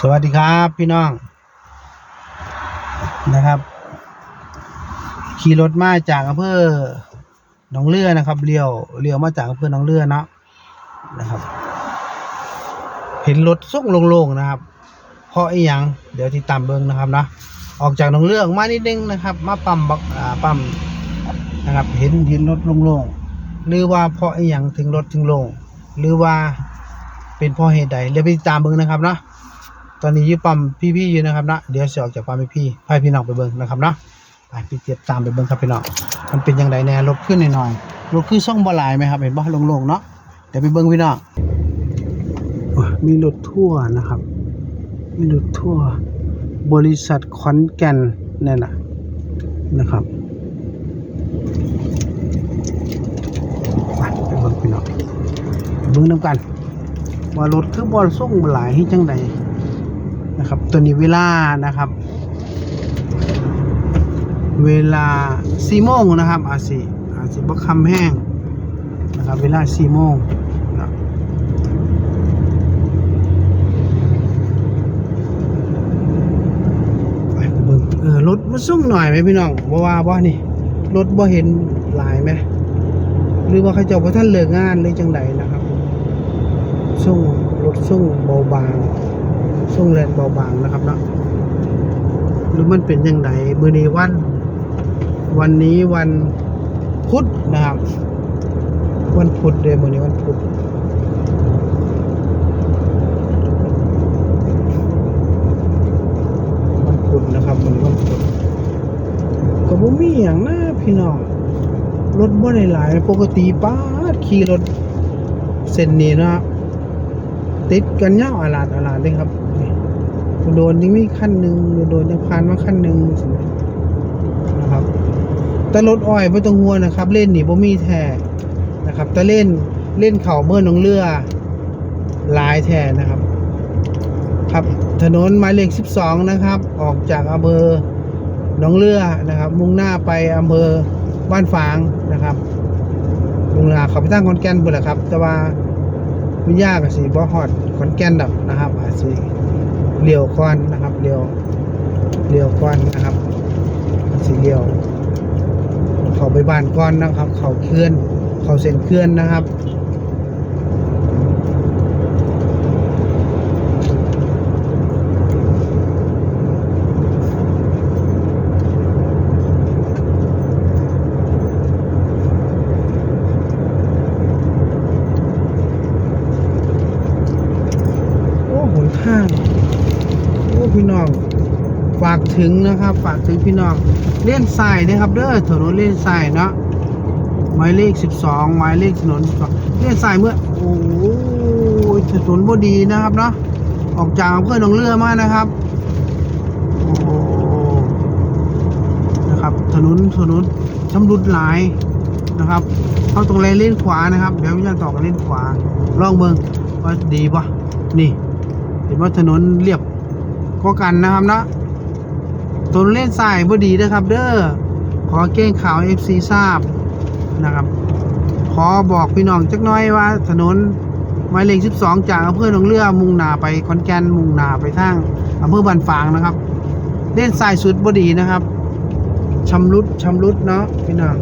สวัสดีครับพี่น้องนะครับ ขี่รถมาจากอำเภอหนองเลือนะครับเลี้ยวเลี้ยวมาจากอำเภอหนองเลือเนาะนะครับ เห็นรถส่งโล่งๆนะครับ เพราะอีหยังเดี๋ยวที่ตามเบิ้งนะครับนะออกจากหนองเลืออมานิดนึงนะครับ มาปั๊มบักอ่าปั๊มนะครับเห็นเห็นรถโล่งๆหรือว่าเพราะอีหยังถึงรถถึงโล่งหรือว่าเป็นเพราะเหตุใดเดี๋ยวไปตามเบิ้งนะครับเนาะ ตอนนี้ยืปั๊มพี่ๆอยู่นะครับนะเดี๋ยวจะออกจากปั๊มพี่ๆให้พี่น้องไปเบิ่งนะครับนะไปพี่เจ็บตามไปเบิ่งครับพี่น้องมันเป็นยังไงแน่รถขึ้นหน่อยๆรถขึ้นช่องบลายไหมครับเห็นบ่โล่งๆเนาะเดี๋ยวไปเบิ่งพี่น้องมีรถทั่วนะครับ มีรถทั่ว บริษัทขอนแก่นนั่น่ะนะครับไปเบิ่งพี่น้องเบิ่งนํกัน ว่ารถคือบอลส่งบ่หลายให้จังใด นะครับ ตัวนี้เวลานะครับ เวลา4โมงนะครับ อาสิอาสิบ่คำแห้งนะครับ เวลา4โมงเออรถมันสุ่งหน่อยไหมพี่น้องบ่ว่าบ่นี่รถบ่เห็นหลายไหมหรือว่าเขาเจ้าบ่ทันเลิกงานหรือจังใดนะครับ สุ่งรถสุ่งเบาบาง ส่งแรงเบาบางนะครับเนาะหรือมันเป็นยังไงมือนี้วัน วันนี้วันพุธนะครับวันพุธเดยมือนี้วันพุธวันพุธนะครับมือนี้วันพุธก็บ่มีอย่างนะพี่น้องรถบ่ได้หลายปกติป้าขี่รถเส้นนี้นะติดกันยาวอาลาดอาลาดเลยครับ โดนยังมีขั้นหนึ่งโดนยังผ่านมาขั้นหนึ่งนะครับ แต่รถอ้อยไม่ต้องห่วงนะครับ เล่นหนีบ่มีแท้นะครับแต่เล่นเล่นเข่าเมื่อหนองเรือลายแท้นะครับ ครับถนนหมายเลข 12 นะครับ ออกจากอำเภอหนองเรือนะครับ มุ่งหน้าไปอำเภอบ้านฝางนะครับมุ่งหน้าเขาไปทางขอนแก่นบุแหละครับ แต่ว่าวิญญากสิบ่ฮอดขอนแก่นดอกนะครับอาสิ เลี้ยวก้อนนะครับเลี้ยวเลี้ยวก้อนนะครับสีเลี้ยวเขาไปบานก้อนนะครับ เขาเคลื่อน เขาเส้นเคลื่อนนะครับ โอ้หนทาง โอ้พี่น้อง ฝาก ถึงนะครับ ฝากถึงพี่น้องเล่นทรายนะครับเด้อถนนเล่นทรายเนาะหมายเลขสิบสองหมายเลขถนน12เล่นทรายเมื่อโอ้ยถนนบ่ดีนะครับเนาะออกจากอำเภอหนองเรือมานะครับโอ้นะครับถนนถนนชำรุดหลายนะครับเข้าตรงเลนเล่นขวานะครับเดี๋ยวพี่จะต่อกันเล่นขวาลองเบิ่งว่าดีปะนี่เห็นว่าถนนเรียบก็กันนะครับเนาะ ถนนเล่นสายบ่ดีนะครับ เด้อขอเก้งขาว FC ทราบนะครับ ขอบอกพี่น้องจักน้อยว่าถนนหมายเลข12 จากอำเภอหนองเรือมุ่งหน้าไปขอนแก่นมุ่งหน้าไปทางอำเภอบ้านฝางนะครับ เล่นสายสุดบ่ดีนะครับชำรุดชำรุดเนาะพี่น้อง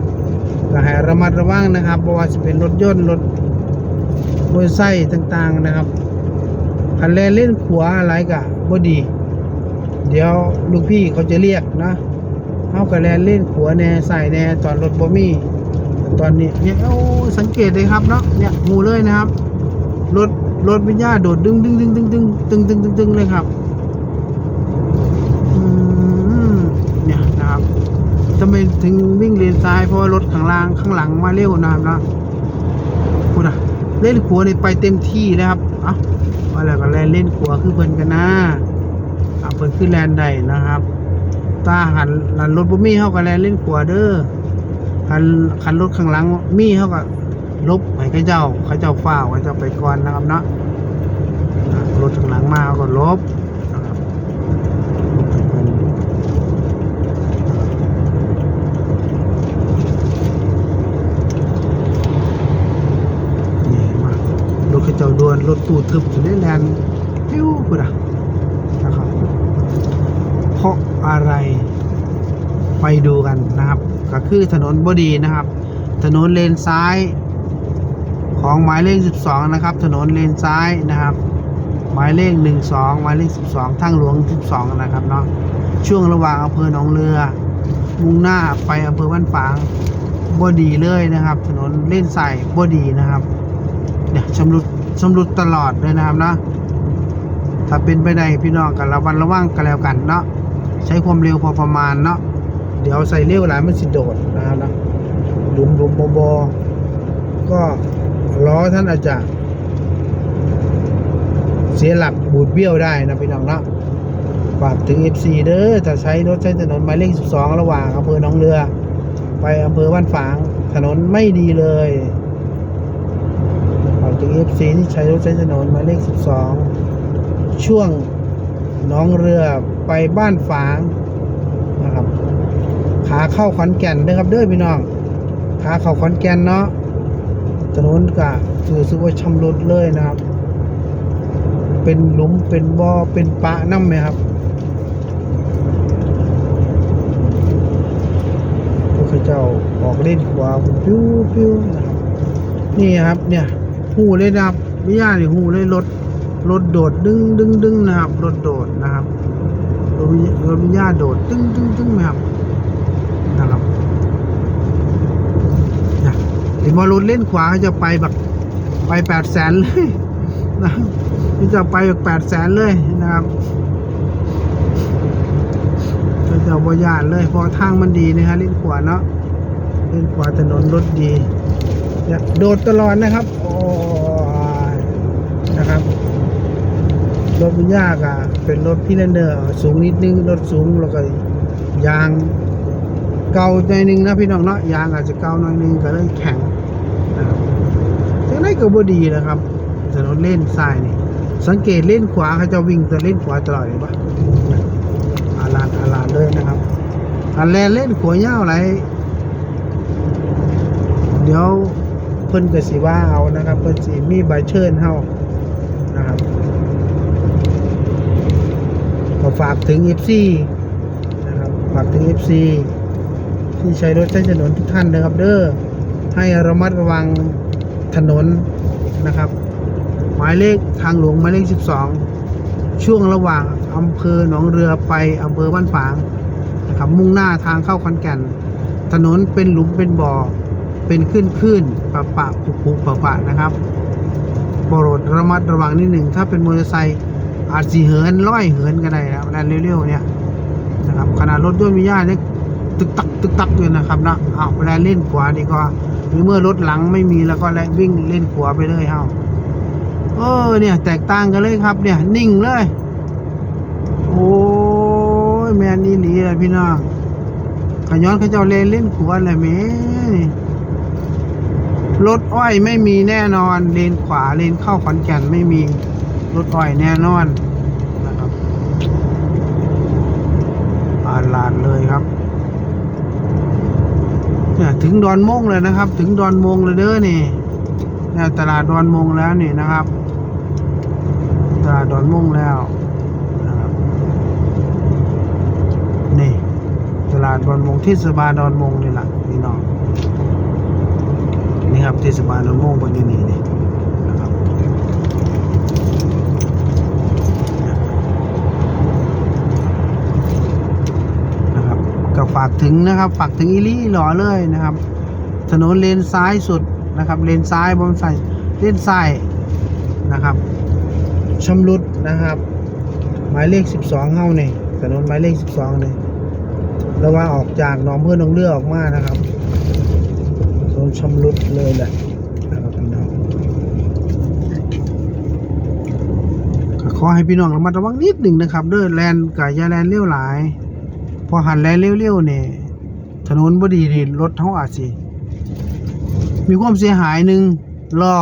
ก็ให้ระมัดระวังนะครับบ่ว่าจะเป็นรถยนต์รถมอเตอร์ไซค์ต่างๆนะครับคันแลนเล่นขวาอะไรกะบ่ดี เดี๋ยวลูกพี่เขาจะเรียกนะเฮากับแลนเล่นขวแน่ใส่แน่ตอนรถบ่มีตอนนี้เนี่ยโอ้สังเกตเลยครับเนาะเนี่ยงูเลยนะครับ รถรถวิญญาโดดดึงดึงดึงดึงดึงดึงดึงดึงดึงเลยครับเนี่ยนะครับทำไมถึงวิ่งเลนซ้ายเพราะรถข้างล่างข้างหลังมาเร็วนะครับนะพูดอะเล่นขวานี่ไปเต็มที่แล้วครับเอ้าว่าแล้วก็แลนเล่นขัวคือเพิ่นกันนะ อ่าเพิ่นคือแลนได้นะครับ ตาหันหลันรถบ่มีเฮาก็แลนเล่นขัวเด้อคันคันรถข้างหลังมีเฮาก็ลบให้เขาเจ้าเขาเจ้าฟ้าวเขาเจ้าไปก่อนนะครับเนาะรถข้างหลังมาเฮาก็ลบนะครับลบให้เพิ่นนี่มารถเจ้าด่วนรถตู้ทึบอยู่ในแลนปิ้วพุ่นอะ ราะ อะไร ไปดูกันนะครับ ก็คือถนนบดีนะครับ ถนนเลนซ้าย ของหมายเลข 12 นะครับ ถนนเลนซ้ายนะครับ หมายเลข 12 หมายเลข 12 ทางหลวง 12 นะครับเนาะช่วงระหว่างอำเภอหนองเรือ มุ่งหน้าไปอำเภอบ้านฝางบดีเลยนะครับ ถนนเล่นใส่บดีนะครับเนี่ยชำรุดชำรุดตลอดเลยนะครับเนาะถ้าเป็นไปได้พี่น้องกันระวังระวังกันแล้วกันเนาะ ใช้ความเร็วพอประมาณเนาะเดี๋ยวใส่เร็วหลายมันสิโดดนะครับนะหลุมหลุมบอๆก็ล้อท่านอาจจะ เสียหลักบูดเบี้ยวได้นะพี่น้องเนาะฝากถึง FC เด้อถ้าใช้รถใช้ถนนหมายเลข 12 ระหว่างอำเภอหนองเรือ ไปอำเภอบ้านฝาง ถนนไม่ดีเลยฝากถึง FC ที่ใช้รถใช้ถนนหมายเลข 12 ช่วงหนองเรือ ไปบ้านฝางนะครับขาเข้าขอนแก่นเด้อครับเด้อพี่น้องขาเข้าขอนแก่นเนาะถนนกะถือสึกว่าชำรุดเลยนะครับ เป็นหลุมเป็นบ่อเป็นปะน้ำไหมครับพวกเขาเจ้าออกเล่นขวาปิ้วปิ้วนะครับนี่ครับเนี่ยหูเลยนะครับไม่ยากเลยหูเลยรถรถโดดดึงดึงดึงนะครับรถโดดนะครับ รถวิรถวิญญาโดดดึงดึงดึงนะครับนะครับเนี่ยเห็นว่ารถเล่นขวาจะไปแบบไปแปดแสนเลยนะครับจะไปแบบแปดแสนเลยนะครับก็จะบยานเลยเพราะทางมันดีนะฮะเล่นขวาเนาะเล่นขวาถนนรถดีโดดตลอดนะครับ โอ้ยนะครับ รถมันยากอะเป็นรถพี่เลนเดอร์สูงนิดนึง รถสูงแล้วก็ยางเก่าหน่อยนึงนะพี่น้องเนาะยางอาจจะเก่าหน่อยนึงก็เลยแข็งนะครับจังได้ก็บ่ดีนะครับถนนเล่นซ้ายนี่สังเกตเล่นขวาเขาจะวิ่งแต่เล่นขวาตลอดเลยปะอาลานอาลานเลยนะครับอาแลนเล่นขวาเย้าวอะไรเดี๋ยวเพิ่นก็สิว่าเอานะครับ เพิ่นสิมีใบเชิญเฮานะครับ ฝากถึง FC นะครับฝากถึง FC ที่ใช้รถใช้ถนนทุกท่านนะครับเด้อให้ระมัดระวังถนนนะครับ หมายเลขทางหลวงหมายเลข 12 ช่วงระหว่างอำเภอหนองเรือไปอำเภอบ้านฝางนะครับมุ่งหน้าทางเข้าขอนแก่น ถนนเป็นหลุมเป็นบ่อ เป็นขึ้นขึ้นปะปะปุปุปะปะนะครับโปรดระมัดระวังนิดหนึ่งถ้าเป็นมอเตอร์ไซค์ อาจสีเหินร้อยเหินก็ได้ครับแล่นเร็วๆเนี่ยนะครับขนาดรถด้วยมีญาติเนี่ยตึกตักตึกตักเลยนะครับนะเอาแล่นเล่นขวาดีกว่าหรือเมื่อรถหลังไม่มีแล้วก็แล่นวิ่งเล่นขวาไปเลยเฮาเออเนี่ยแตกต่างกันเลยครับ เนี่ยนิ่งเลย โอ้ยแมนนี่หลีเลยพี่น้องขย้อนขเจ้าเล่นเล่นขวดเลยแม่รถอ้อยไม่มีแน่นอนเลนขวาเลนเข้าขอนแก่นไม่มี รถอ้อยแน่นอนนะครับอาลาดเลยครับเนี่ยถึงดอนมงเลยนะครับ ถึงดอนมงเลยเด้อนี่เนี่ยตลาดดอนมงแล้วนี่นะครับ ตลาดดอนมงแล้วนะครับนี่ ตลาดดอนมงเทศบาลดอนมงนี่แหละพี่น้องนี่ครับเทศบาลดอนมงบนนี่นี่นะครับนะครับก็ ฝากถึงนะครับ ฝากถึงอิลี่หล่อเลยนะครับ ถนนเลนซ้ายสุดนะครับ เลนซ้ายบนใส่เลนซ้ายนะครับชำรุดนะครับ หมายเลข 12เฮ้าเนี่ยถนนหมายเลข 12เนี่ยระว่าออกจากหนองเพื่อนหนองเรือออกมานะครับถนนชำรุดเลยแหละนะครับพี่น้องขอให้พี่น้องระมัดระวังนิดหนึ่งนะครับ เด้อแลนกับยาแลนเลี้ยวหลาย อหันแลนเลี้ยวๆเนี่ยถนนบดีนี่รถเท่าอาจสิ มีความเสียหายหนึ่งล่อ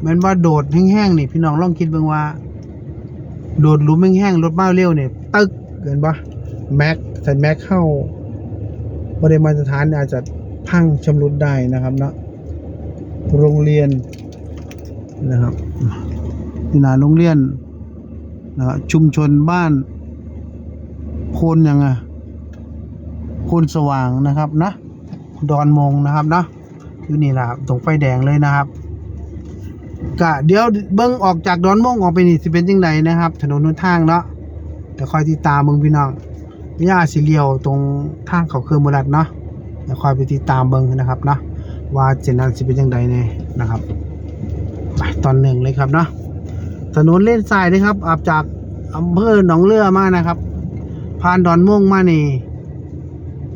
แม้นว่าโดดแห้งๆนี่พี่น้องลองคิดเบิ่งว่า โดดหลุมแห้งๆรถบ้าเร็วเนี่ยตึกเกินปะแม็กใส่แม็กเข้าบริมาตรฐานอาจจะพังชำรุดได้นะครับเนาะโรงเรียนนะครับนี่นาโรงเรียนนะครับชุมชนบ้านโคนยังไง คนสว่างนะครับนะดอนมงนะครับเนาะอยู่นี่แหละครับตรงไฟแดงเลยนะครับกะเดี๋ยวเบิ้งออกจากดอนมงออกไปนี่สิเป็นยังไงนะครับ ถนนหนทางเนาะเดี๋ยวคอยติดตามเบิ้งพี่น้องวิญาสิเลียวตรงทางเขาเครื่องบรัดเนาะเดี๋ยวคอยไปติดตามเบิ้งนะครับเนาะว่าเจนนั้นสิเป็นยังไงเนี่ยนะครับไปตอนหนึ่งเลยครับเนาะถนนเล่นทรายนะครับออกจากอำเภอหนองเรือมานะครับผ่านดอนม่วงมานี่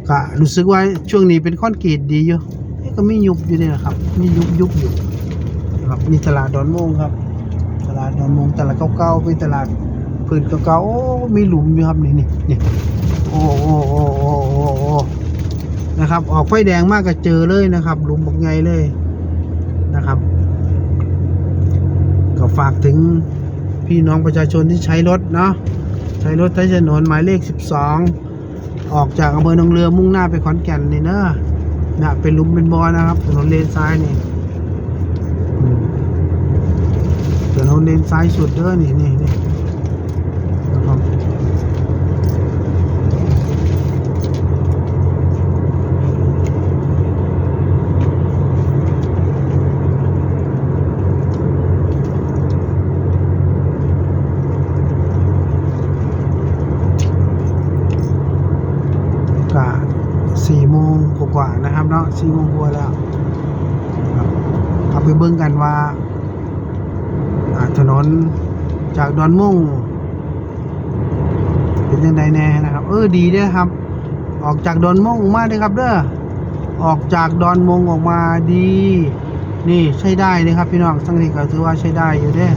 ก็รู้สึกว่าช่วงนี้เป็นคอนกรีตดีอยู่เอ๊ะก็ไม่ยุบอยู่นี่นะครับมียุบยุบอยู่นะครับนี่ตลาดดอนมงครับ ตลาดดอนมงตลาดเก่าๆเป็นตลาดพื้นเก่าๆโอ้มีหลุมอยู่ครับนี่นี่นี่โอ้โอ้โอ้โอ้โอ้โอ้นะครับ ออกไฟแดงมากก็เจอเลยนะครับ หลุมบักไงเลยนะครับ ก็ฝากถึงพี่น้องประชาชนที่ใช้รถเนาะใช้รถใช้ถนนหมายเลข 12 ออกจากอำเภอหนองเรือมุ่งหน้าไปขอนแก่นนี่เนอะนะเป็นลุมเป็นบอนะครับถนนเลนซ้ายนี่ถนนเลนซ้ายสุดเด้อนี่นี่นี่นะครับกะสี่โมงกว่าๆ นะครับเนาะสี่โมงกว่าแล้วครับเอาไปเบิ่งกันว่าถนนจากดอนมุ่งเป็นยังไงแน่นะครับ เออดีเด้อครับ ออกจากดอนมงออกมาเด้อครับเด้อออกจากดอนมงออกมาดี นี่ใช้ได้นะครับพี่น้องสังเกตก็ถือว่าใช้ได้อยู่เด้อ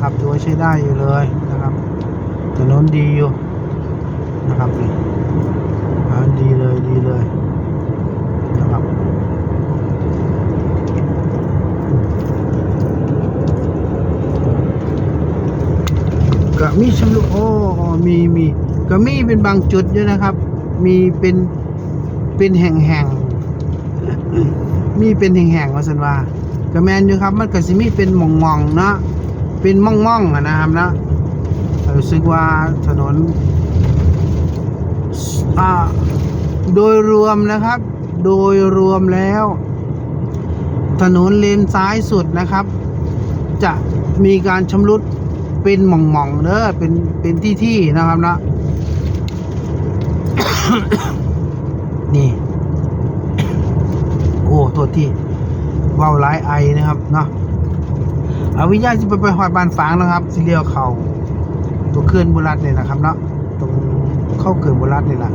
ครับถือว่าใช้ได้อยู่เลยนะครับถนนดีอยู่นะครับนี่ดีเลยดีเลย นะครับก็มีชำรุโอ้มีมีก็มีเป็นบางจุดอยู่นะครับ มีเป็นเป็นแห่งแห่งมีเป็นแห่งแห่งว่าสันว่าก็แมนอยู่ครับ มันก็สิมีเป็นมองมองเนาะเป็นม่องม่องนะครับนะรู้สึกว่าถนนอ่าโดยรวมนะครับ โดยรวมแล้ว ถนนเลนซ้ายสุดนะครับ จะมีการชำรุดเป็นหม่องๆเด้อเป็นเป็นที่ที่ๆนะครับนะนี่ โอ้โทษที่ว่าวร้ายไอนะครับเนาะเอาวิญญาณจะไปไปหอยบานฝางนะครับสิเลียวเขาตัวเคลื่อนบุรัดเนี่ยนะครับเนาะตรงเข้าเขื่อนบุรัดนี่แหละ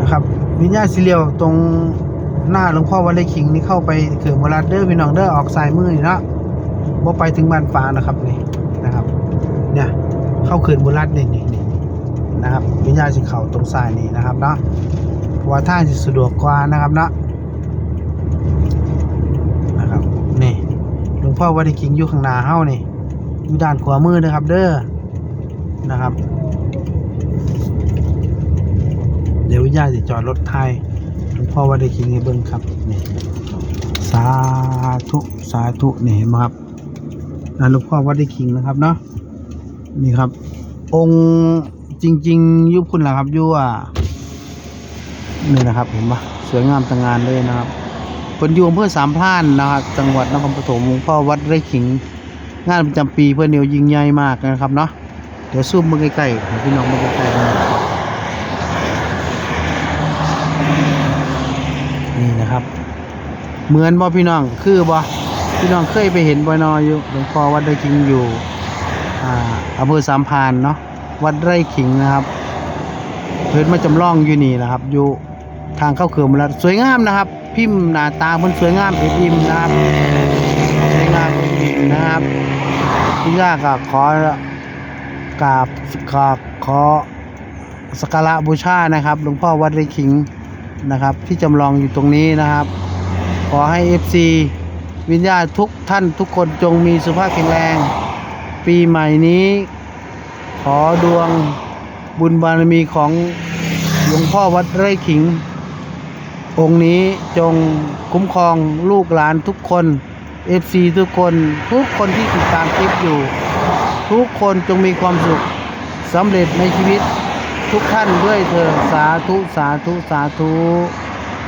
นะครับ วิญญาณสิเลียวตรงหน้าหลวงพ่อวัดไร่ขิงนี่เข้าไปเขื่อนบุรัดเด้อพี่น้องเด้อออกสายมือนี่เนาะบ่ไปถึงบ้านฝานะครับนี่นะครับ เนี่ยเข้าเขื่อนบุรัดนี่นี่นี่นะครับวิญญาณสิเขาตรงสายนี้นะครับเนาะว่าทางสิสะดวกกว่านะครับเนาะนะครับนี่หลวงพ่อวัดไร่ขิงอยู่ข้างหน้าเฮานี่อยู่ด้านขวามือนะครับ เด้อนะครับ เดี๋ยววิญญาณจะจอดรถไทยหลวงพ่อวัดไร่ขิงให้เบิ่งครับนี่สาธุสาธุนี่เห็นไหมครับนั่นหลวงพ่อวัดไร่ขิงนะครับเนาะนี่ครับ องค์จริง ๆ ยุคคุณล่ะครับยุอะนี่นะครับเห็นปะสวยงามต่างงานเลยนะครับเป็นยู่อำเภอสามพรานนะครับจังหวัดนครปฐมหลวงพ่อวัดไร่ขิง งานประจำปีเพื่อนเดียวยิงใหญ่มากนะครับเนาะเดี๋ยวซูมมาใกล้ๆพี่น้องมาใกล้ๆกั นะครับ เหมือนบ่พี่น้องคือบ่พี่น้องเคยไปเห็นบ่นออยู่หลวงพ่อวัดไร่ขิงอยู่อ่าอำเภอสามพานเนาะวัดไร่ขิงนะครับเพิ่นมาจำลองอยู่นี่นะครับ อยู่ทางเข้าเขื่อนมรดสวยงามนะครับ พิมพ์หน้าตามันสวยงามเอ็ดอิมนะครับสวยงามเอ็ดอิมนะครับพี่ยาก็ขอกราบขอขอสักการะบูชานะครับหลวงพ่อวัดไร่ขิง นะครับ ที่จำลองอยู่ตรงนี้นะครับ ขอให้ FC วิญญาณทุกท่านทุกคนจงมีสุภาพแข็งแรง ปีใหม่นี้ ขอดวงบุญบารมีของหลวงพ่อวัดไร่ขิง องค์นี้จงคุ้มครองลูกหลานทุกคน FC ทุกคนทุกคนที่ติดตามคลิปอยู่ ทุกคนจงมีความสุขสำเร็จในชีวิต ทุกท่านด้วยเถิดสาธุสาธุสาธุ